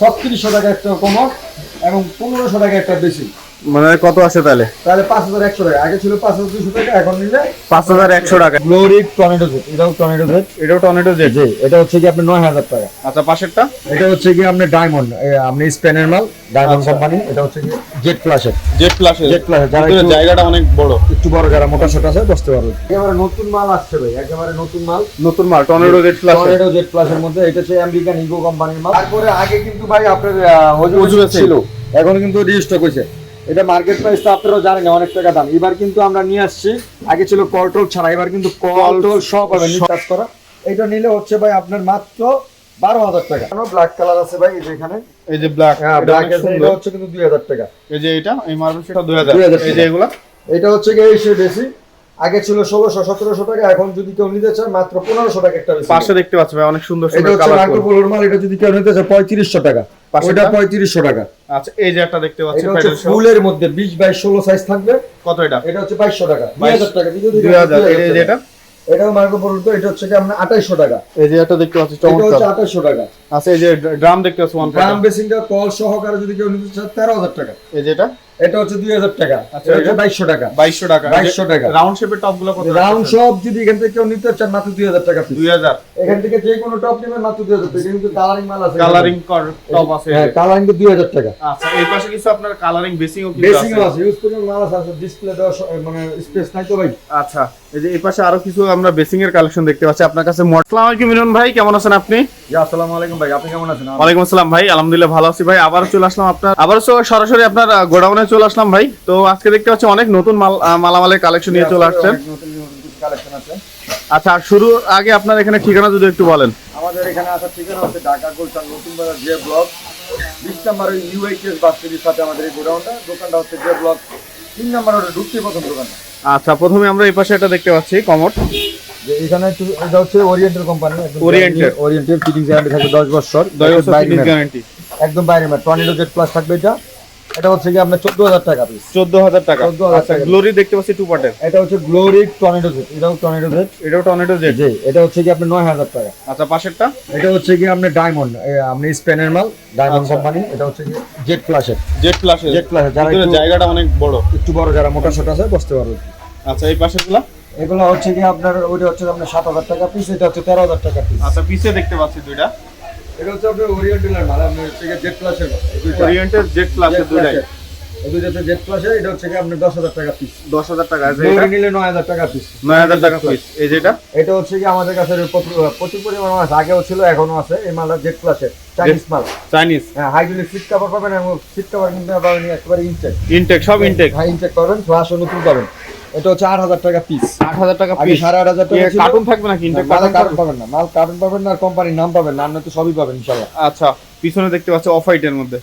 ছত্রিশশো টাকা একটা কমর এবং পনেরোশো টাকা একটা বেশি। মানে কত আসে তাহলে? তাহলে পাঁচ হাজার একশো টাকা। আগে ছিল পাঁচ হাজার দুশো টাকা এখন নিলে পাঁচ হাজার একশো টাকা। গ্লোরি টর্নেডো জেট এটাও টর্নেডো জেট এটাও টর্নেডো জেট জি এটা হচ্ছে কি আপনার নয় হাজার টাকা। আচ্ছা পাশেরটা? এটা হচ্ছে কি আপনার ডায়মন্ড আপনি স্পেনের মাল ডায়মন্ড আচ্ছা। কোম্পানি এটা হচ্ছে কি জেট প্লাসের জেট প্লাসের জেট প্লাসের যারা জায়গাটা অনেক বড়। একটু বড় যারা মোটা সোটা আছে বসতে পারবে। একেবারে নতুন মাল আসছে ভাই একেবারে নতুন মাল। নতুন মাল tornado jet plus tornado jet প্লাসের মধ্যে এটা হচ্ছে আমেরিকান ইগো কোম্পানির মাল। তারপরে আগে কিন্তু ভাই আপনার অজু ছিল। এখন কিন্তু রিস্টক হয়েছে। এটা মার্কেট প্রাইস তো আপনারাও জানেন অনেক টাকা দাম। এবার কিন্তু আমরা নিয়ে আসছি আগে ছিল কলটল ছাড়া এবার কিন্তু কলটল সব হবে কাজ করা। এটা নিলে হচ্ছে ভাই আপনার মাত্র বারো হাজার টাকা। ব্ল্যাক কালার আছে ভাই এই যে এখানে। এই যে ব্ল্যাক হ্যাঁ এটা ব্ল্যাক এটা হচ্ছে কিন্তু দুই হাজার টাকা। এই যে এটা এই মার্বেল সেটা দুই হাজার। এই যে এগুলা? এটা হচ্ছে কি এসে বেশি। আগে ছিল ষোলোশো সতেরোশো টাকা এখন যদি কেউ নিতে চায় মাত্র পনেরোশো টাকা একটা পাশে দেখতে পাচ্ছ ভাই অনেক সুন্দর এটা হচ্ছে মাল এটা যদি কেউ নিতে চায় পঁয়ত্রিশশো টাকা? ওটা পঁয়ত্রিশশো টাকা। আচ্ছা এই যে একটা দেখতে পাচ্ছি এটা হচ্ছে ফুলের মধ্যে বিশ বাইশ ষোলো সাইজ থাকবে। কত এটা? এটা হচ্ছে বাইশশো টাকা। দুই হাজার টাকা ভিডিও 2000 এই যে এটা? এটাও মার্কো পোলো তো এটা হচ্ছে কি আপনার আঠাইশশো টাকা। এই যে একটা দেখতে পাচ্ছি এটা হচ্ছে চমৎকার আঠাইশশো টাকা। আচ্ছা এই যে ড্রাম দেখতে পাচ্ছি বেসিনটা কল সহকারে যদি কেউ নিতে চায় তেরো হাজার টাকা। এই যে এটা? এটা হচ্ছে দুই হাজার টাকা। আচ্ছা, এটা? বাইশশো টাকা। 2200 টাকা। 2200 টাকা। রাউন্ড শেপের টপগুলো রাউন্ড সব যদি এখান থেকে কেউ নিতে চান মাত্র দুই হাজার টাকা piece। 2000 এখান থেকে যে কোনো টপ নেবেন মাত্র দুই হাজার টাকা। কিন্তু কালারিং মাল আছে। কালারিং টপ আছে হ্যাঁ কালারিং তো দুই হাজার টাকা। আচ্ছা এই পাশে কিছু আপনার কালারিং বেসিং বেসিং আছে। ইউজ মাল আছে ডিসপ্লে দেওয়া মানে স্পেস নাই তো ভাই। আচ্ছা এই যে এই পাশে আরও কিছু আমরা বেসিং এর কালেকশন দেখতে পাচ্ছি। আপনার কাছে আসসালামু আলাইকুম মিলন ভাই কেমন আছেন আপনি? জি আসসালামু আলাইকুম ভাই। আপনি কেমন আছেন? ওয়ালাইকুম আসসালাম ভাই আলহামদুলিল্লাহ ভালো আছি ভাই। আবার চলে আসলাম আপনার আবার সরাসরি আপনার গোডাউনে চলে আসলাম ভাই। তো আজকে দেখতে পাচ্ছি অনেক নতুন মাল মালামালের কালেকশন নিয়ে চলে আসছেন। কালেকশন আছে আচ্ছা আর শুরু আগে আপনার এখানে ঠিকানা যদি একটু বলেন। আমাদের এখানে আসার ঠিকানা হচ্ছে ঢাকা গুলশান নতুন বাজার জে ব্লক। বিশ নম্বর ইউএইচএস বাসটির সাথে আমাদের এই গোডাউনটা। দোকানটা হচ্ছে জে ব্লক। তিন নম্বর ওটা ঢুকতে প্রথম দোকানটা আচ্ছা প্রথমে আমরা এই পাশে এটা দেখতে পাচ্ছি কমোড। যে এখানে এটা হচ্ছে Oriental company Oriental। Oriental fitting guarantee থাকবে দশ বছর। দশ বছর ম্যাট। গ্যারান্টি একদম বাইরে ম্যাট টর্নেডো জেট প্লাস থাকবে এটা। এটা হচ্ছে কি আপনার চোদ্দ হাজার টাকা পিস চোদ্দ হাজার টাকা। 14,000 আচ্ছা টাকা। গ্লোরি দেখতে পাচ্ছি টু পার্টের এটা হচ্ছে গ্লোরি টর্নেডো জেট এটাও টর্নেডো জেট এটাও টর্নেডো জেট জি এটা হচ্ছে কি আপনার নয় হাজার টাকা। আচ্ছা পাশেরটা? এটা হচ্ছে কি আপনার ডায়মন্ড আপনি স্পেনের মাল ডায়মন্ড আচ্ছা। কোম্পানি এটা হচ্ছে কি জেট প্লাসের জেট প্লাসের জেট প্লাসের যারা জায়গাটা অনেক বড়। একটু বড় যারা মোটা সোটা আছে বসতে পারবে। আচ্ছা এই পাশেরগুলা? এগুলো হচ্ছে কি আপনার ওইটা হচ্ছে আপনার সাত হাজার টাকা পিস এটা হচ্ছে তেরো হাজার টাকা পিস আচ্ছা পিছে দেখতে পাচ্ছি দুইটা। এটা হচ্ছে আপনার ওরিয়েন্টালের মাল আপনার হচ্ছে জেট প্লাসের মাল। ওরিয়েন্টের জেট প্লাসের দুইটা হচ্ছে জেট প্লাসের এটা হচ্ছে আপনার দশ হাজার টাকা পিস দশ হাজার টাকা আছে এটা? নিলে নয় হাজার টাকা পিস নয় হাজার টাকা পিস এই যেটা এটা? হচ্ছে কি আমাদের কাছে প্রচুর পরিমাণ মাছ আগেও ছিল এখনও আছে। এই মালটা জেট প্লাসের চাইনিজ মাল। চাইনিজ হ্যাঁ হাইড্রোলিক সিট কভার পাবেন এবং সিট কভার কিন্তু পাবেন একেবারে ইনটেক ইনটেক সব ইনটেক হ্যাঁ ইনটেক পাবেন ফ্লাশ নতুন পাবেন। এটা হচ্ছে আট হাজার টাকা পিস আট হাজার টাকা পিস সাড়ে আট হাজার টাকা কার্টুন থাকবে ইনটেক মালে কার্টুন পাবেন না। মাল কার্টুন পাবেন না আর কোম্পানির নাম পাবেন না। তো সবই পাবেন ইনশাল্লাহ আচ্ছা পিছনে দেখতে পাচ্ছি অফ হোয়াইটের মধ্যে।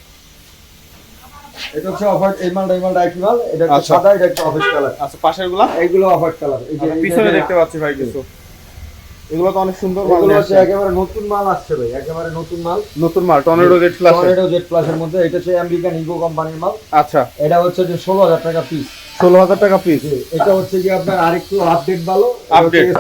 এটা হচ্ছে অফার এই মালটা এই মালটা একই মাল। এটা। সাদা এটা একটা অফিস কালার আচ্ছা পাশেরগুলা? এইগুলো অফার কালার এই যে আচ্ছা, পিছনে দেখতে পাচ্ছি ভাই কিছু। এগুলো তো অনেক সুন্দর মাল এগুলো হচ্ছে একেবারে নতুন মাল আসছে ভাই একেবারে নতুন মাল। নতুন মাল টর্নেডো প্লাস টর্নেডো জেট প্লাসের মধ্যে। এটা হচ্ছে আমেরিকান ইগো কোম্পানির মাল। আচ্ছা। এটা হচ্ছে যে ষোলো হাজার টাকা পিস ষোলো হাজার টাকা পিস এটা হচ্ছে কি আপনার আরেকটু আপডেট ভালো।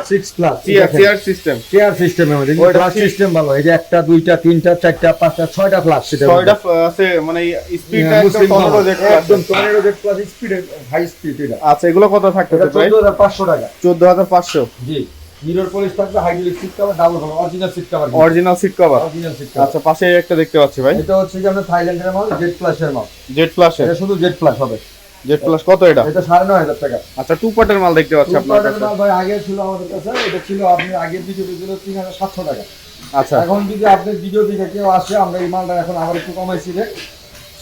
Six plus chair system chair system ভালো এই যে একটা দুইটা তিনটা চারটা পাঁচটা ছয়টা সেটা ছয়টা আছে মানে স্পিডটা একদম মুসলিম টর্নেডো জেট একদম tornado jet plus speed high speed এটা। আচ্ছা এগুলো কত চোদ্দ হাজার পাঁচশো টাকা। চোদ্দ হাজার পাঁচশো। জি মিরর পলিশ থাকবে hydraulic seat cover double cover original seat cover original seat cover original seat cover আচ্ছা পাশে একটা দেখতে পাচ্ছি ভাই। এটা হচ্ছে আপনার থাইল্যান্ডের মাল জেট প্লাসের মাল। জেট প্লাসের এটা শুধু জেট প্লাস হবে। জেট প্লাস কত এটা? এটা সাড়ে নয় হাজার টাকা। আচ্ছা টু পার্টের মাল দেখতে পাচ্ছি আপনার কাছে। ভাই আগে ছিল আমাদের কাছে এটা ছিল আপনি আগের ভিডিও ছিল তিন হাজার সাতশো টাকা। আচ্ছা। এখন যদি আপনি ভিডিও দেখে কেউ আসে আমরা এই মালটা এখন আবার একটু কমাইছি রে।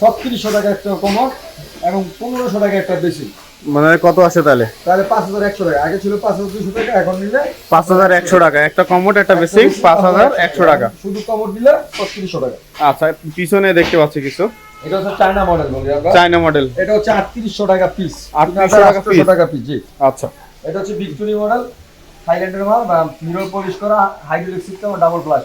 ছত্রিশশো টাকা একটা কমর এবং পনেরোশো টাকা একটা বেশি। মানে কত আছে তাহলে? তাহলে পাঁচ হাজার একশো টাকা। আগে ছিল পাঁচ হাজার দুশো টাকা এখন নিলে পাঁচ হাজার একশো টাকা। একটা কমোড একটা বেসিক পাঁচ হাজার একশো টাকা। শুধু কমর দিলে ছত্রিশশো টাকা। আচ্ছা পিছনে দেখতে পাচ্ছি কিছু। এটা হচ্ছে চায়না মডেল বলি আমরা। চাইনা মডেল এটা হচ্ছে আটত্রিশশো টাকা পিস 3800 টাকা পিস জি। আচ্ছা। এটা হচ্ছে ভিক্টোরি মডেল থাইল্যান্ডের মাল বা মিরর পলিশ করা হাইড্রোলিক সিস্টেম ডাবল প্লাস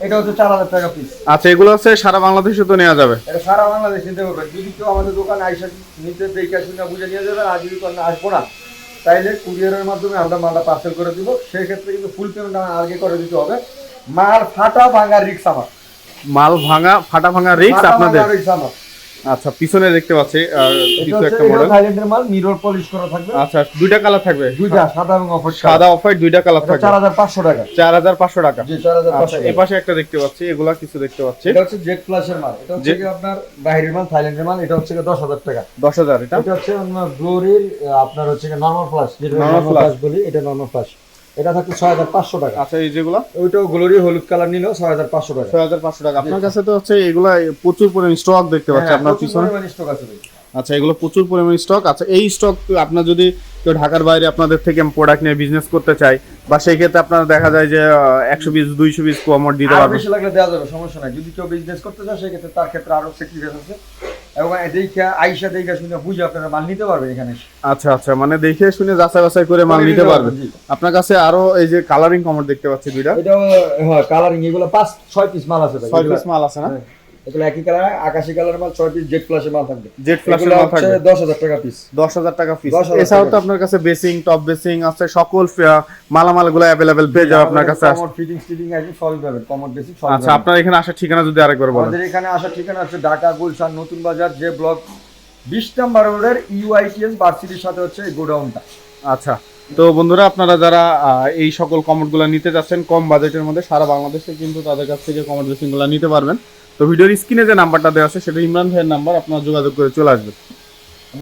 এটা হচ্ছে চার হাজার টাকা পিস আচ্ছা এগুলো হচ্ছে সারা বাংলাদেশে তো নেওয়া যাবে? এটা সারা বাংলাদেশ নিতে পারবেন যদি কেউ আমাদের দোকানে আইসা নিতে দেখে শুনে বুঝে নিয়ে যাবেন আর যদি কোনো আসব না তাইলে কুরিয়ারের মাধ্যমে আমরা মালটা পার্সেল করে দিব। সেই ক্ষেত্রে কিন্তু ফুল পেমেন্ট আগে করে দিতে হবে। মাল ফাটা ভাঙার রিক্স আমার। মাল ভাঙা ফাটা ভাঙা রিক্স আপনাদের। আচ্ছা পিছনে দেখতে পাচ্ছি কিছু একটা মডেল থাইল্যান্ডের মাল মিরর পলিশ করা থাকবে। আচ্ছা দুইটা কালার থাকবে? দুইটা সাদা এবং অফার সাদা অফ হোয়াইট দুইটা কালার থাকবে। চার হাজার পাঁচশো টাকা। চার হাজার পাঁচশো টাকা। জি চার হাজার আচ্ছা পাঁচশো এই পাশে একটা দেখতে পাচ্ছি এগুলা কিছু দেখতে পাচ্ছি। এটা হচ্ছে জেড প্লাসের মাল। এটা হচ্ছে কি আপনার বাইরের মাল থাইল্যান্ডের মাল এটা হচ্ছে দশ হাজার টাকা। দশ হাজার এটা? এটা হচ্ছে আপনার গ্লোরির আপনার হচ্ছে নর্মাল ফ্লাশ যেটা নর্মাল। ফ্লাশ বলি এটা নর্মাল ফ্লাশ এটা থাকছে ছয় হাজার পাঁচশো টাকা। আচ্ছা এই যেগুলা? ওইটাও গ্লোরি হলুদ কালার নিলেও ছয় হাজার পাঁচশো টাকা। ছয় হাজার পাঁচশো টাকা। আপনার কাছে তো হচ্ছে এগুলা প্রচুর পরিমাণ স্টক দেখতে পাচ্ছি হ্যাঁ, আপনার পিছনে। stock আছে আচ্ছা এগুলো প্রচুর পরিমাণ স্টক আচ্ছা এই স্টক আপনার যদি কেউ ঢাকার বাইরে আপনাদের থেকে প্রোডাক্ট নিয়ে বিজনেস করতে চায় বা সেই ক্ষেত্রে আপনার দেখা যায় যে একশো পিস দুইশো পিস কমর দিতে পারবে। বেশি লাগলে দেওয়া যাবে সমস্যা নাই। যদি কেউ বিজনেস করতে চায় সেক্ষেত্রে তার ক্ষেত্রে আরও সেক্রিফাইস আছে। এবং দেখা আইসা দেখা শুনে বুঝে আপনারা মাল নিতে পারবেন এখানে আচ্ছা আচ্ছা মানে দেখে শুনে যাচাই বাছাই করে মাল নিতে নিতে পারবে পারবেন, আপনার কাছে আরও এই যে কালারিং কমর দেখতে পাচ্ছি দুইটা। এটা হ্যাঁ কালারিং এগুলো পাঁচ ছয় পিস মাল আছে ছয় পিস মাল আছে না? হ্যাঁ, এগুলো একই কালার আকাশি কালার মাল ছয় পিস জেড প্লাসের মাল থাকবে। জেড ফ্ল্যাশের মাল থাকবে। দশ হাজার টাকা পিস দশ হাজার টাকা পিস এছাড়াও তো আপনার কাছে বেসিং টপ বেসিং আছে সকল মালামালগুলো অ্যাভেলেবেল পেয়ে যাবে আপনার কাছে। ফিটিং আছে সবই পাবেন বেসিক সবই আচ্ছা আপনার এখানে আসার ঠিকানা যদি আরেকবার বলেন। আমাদের এখানে আসার ঠিকানা হচ্ছে ঢাকা গুলশান নতুন বাজার যে ব্লক বিশ নাম্বার রোডের ইউআইটিএস ভার্সিটির সাথে হচ্ছে এই গোডাউনটা। আচ্ছা তো বন্ধুরা আপনারা যারা এই সকল কমেন্টগুলো নিতে যাচ্ছেন কম বাজেটের মধ্যে সারা বাংলাদেশে কিন্তু তাদের কাছ থেকে কমেন্ট বেসিংগুলো নিতে পারবেন। তো ভিডিওর স্ক্রিনে যে নাম্বারটা দেওয়া আছে, সেটা ইমরান ভাইয়ের নাম্বার, আপনারা যোগাযোগ করে চলে আসবেন।